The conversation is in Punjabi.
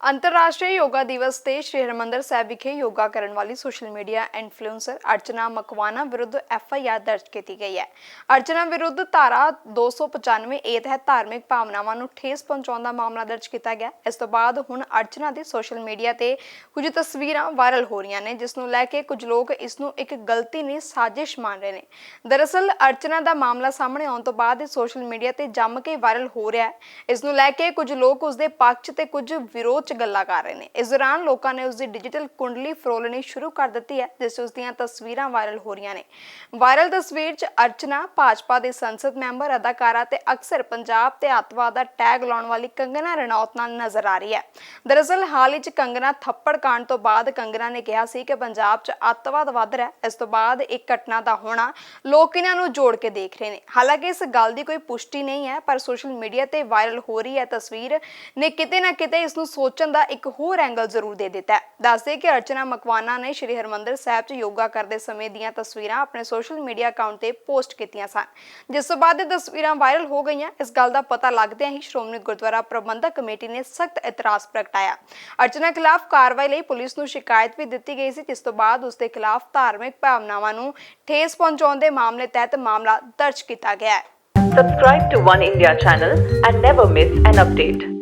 ਅੰਤਰਰਾਸ਼ਟਰੀ ਯੋਗਾ ਦਿਵਸ ਤੇ ਸ਼੍ਰੀ ਹਰਿਮੰਦਰ ਸਾਹਿਬ ਵਿਖੇ ਯੋਗਾ ਕਰਨ ਵਾਲੀ social media influencer Archana Makwana ਵਿਰੁੱਧ ਐਫ ਆਈ ਆਰ ਦਰਜ ਕੀਤੀ ਗਈ ਹੈ। ਅਰਚਨਾ ਵਿਰੁੱਧ ਧਾਰਾ 295 ਏ ਤਹਿਤ ਧਾਰਮਿਕ ਭਾਵਨਾਵਾਂ ਨੂੰ ਠੇਸ ਪਹੁੰਚਾਉਣ ਦਾ ਮਾਮਲਾ ਦਰਜ ਕੀਤਾ ਗਿਆ। ਇਸ ਤੋਂ ਬਾਅਦ ਹੁਣ ਅਰਚਨਾ ਦੀ ਸੋਸ਼ਲ ਮੀਡੀਆ ਤੇ ਕੁਝ ਤਸਵੀਰਾਂ ਵਾਇਰਲ ਹੋ ਰਹੀਆਂ ਨੇ, ਜਿਸ ਨੂੰ ਲੈ ਕੇ ਕੁਝ ਲੋਕ ਇਸ ਨੂੰ ਇੱਕ ਗਲਤੀ ਨਹੀਂ, ਸਾਜ਼ਿਸ਼ ਮੰਨ ਰਹੇ ਨੇ। ਦਰਅਸਲ ਅਰਚਨਾ ਦਾ ਮਾਮਲਾ ਸਾਹਮਣੇ ਆਉਣ ਤੋਂ ਬਾਅਦ ਇਹ ਸੋਸ਼ਲ ਮੀਡੀਆ ਤੇ ਜੰਮ ਕੇ ਵਾਇਰਲ ਹੋ ਰਿਹਾ ਹੈ। ਇਸ ਨੂੰ ਲੈ ਕੇ ਕੁਝ ਲੋਕ ਉਸ ਦੇ ਪੱਖ 'ਚ ਤੇ ਕੁਝ ਵਿਰੋਧ 'ਚ ਗੱਲਾਂ ਕਰ ਰਹੇ ਨੇ। ਇਸ ਦੌਰਾਨ ਲੋਕਾਂ ਨੇ ਉਸ ਦੀ ਡਿਜੀਟਲ ਕੁੰਡਲੀ ਫਰੋਲਣੀ ਸ਼ੁਰੂ ਕਰ ਦਿੱਤੀ ਹੈ, ਜਿਸ ਉਸ ਦੀਆਂ ਤਸਵੀਰਾਂ ਵਾਇਰਲ ਹੋ ਰਹੀਆਂ ਨੇ। ਵਾਇਰਲ ਤਸਵੀਰ 'ਚ ਅਰਚਨਾ ਭਾਜਪਾ ਦੇ ਸੰਸਦ ਮੈਂਬਰ, ਅਦਾਕਾਰਾ ਤੇ ਅਕਸਰ ਪੰਜਾਬ ਤੇ ਅੱਤਵਾਦ ਦਾ ਟੈਗ ਲਾਉਣ ਵਾਲੀ ਕੰਗਨਾ ਰਣੌਤ ਨਾਲ ਨਜ਼ਰ ਆ ਰਹੀ ਹੈ। ਦਰਅਸਲ, ਹਾਲ ਹੀ 'ਚ ਕੰਗਨਾ ਥੱਪੜ ਕਾਂਡ ਤੋਂ ਬਾਅਦ ਕੰਗਨਾ ਨੇ ਕਿਹਾ ਸੀ ਕਿ ਪੰਜਾਬ 'ਚ ਅੱਤਵਾਦ ਵੱਧ ਰਿਹਾ ਇਸ ਤੋਂ ਬਾਅਦ ਇੱਕ ਘਟਨਾ ਦਾ ਹੋਣਾ ਲੋਕ ਇਹਨਾਂ ਨੂੰ ਜੋੜ ਕੇ ਦੇਖ ਰਹੇ ਨੇ। ਹਾਲਾਂਕਿ, ਇਸ ਗੱਲ ਦੀ ਕੋਈ ਪੁਸ਼ਟੀ ਨਹੀਂ ਹੈ, ਪਰ ਸੋਸ਼ਲ ਮੀਡੀਆ ਤੇ ਵਾਇਰਲ ਹੋ ਰਹੀ ਹੈ ਤਸਵੀਰ ਨੇ ਕਿਤੇ ਨਾ ਕਿਤੇ ਇਸ ਨੂੰ ਸੋਚਣ ਦਾ ਇੱਕ ਹੋਰ ਐਂਗਲ ਜ਼ਰੂਰ ਦੇ ਦਿੱਤਾ ਦੱਸਦੇ ਕਿ ਅਰਚਨਾ ਮਕਵਾਨਾ ਨੇ ਸ਼੍ਰੀ ਹਰਮੰਦਰ ਸਾਹਿਬ 'ਚ ਯੋਗਾ ਕਰਦੇ ਸਮੇਂ ਦੀਆਂ ਤਸਵੀਰਾਂ ਆਪਣੇ ਸੋਸ਼ਲ ਮੀਡੀਆ ਅਕਾਊਂਟ ਤੇ ਪੋਸਟ ਕੀਤੀਆਂ ਸਨ। ਜਿਸ ਤੋਂ ਬਾਅਦ ਇਹ ਤਸਵੀਰਾਂ ਵਾਇਰਲ ਹੋ ਗਈਆਂ। ਇਸ ਗੱਲ ਦਾ ਪਤਾ ਲੱਗਦਿਆਂ ਹੀ ਸ਼੍ਰੋਮਣੀ ਗੁਰਦੁਆਰਾ ਪ੍ਰਬੰਧਕ ਕਮੇਟੀ ਨੇ ਸਖਤ ਇਤਰਾਜ਼ ਪ੍ਰਗਟਾਇਆ। ਅਰਚਨਾ ਖਿਲਾਫ ਕਾਰਵਾਈ ਲਈ ਪੁਲਿਸ ਨੂੰ ਸ਼ਿਕਾਇਤ ਵੀ ਦਿੱਤੀ ਗਈ ਸੀ, ਜਿਸ ਤੋਂ ਬਾਅਦ ਉਸ ਦੇ ਖਿਲਾਫ ਧਾਰਮਿਕ ਭਾਵਨਾਵਾਂ ਨੂੰ ਠੇਸ ਪਹੁੰਚਾਉਣ ਦੇ ਮਾਮਲੇ ਤਹਿਤ ਮਾਮਲਾ ਦਰਜ ਕੀਤਾ ਗਿਆ ਹੈ। Subscribe to One India channel and never miss an update.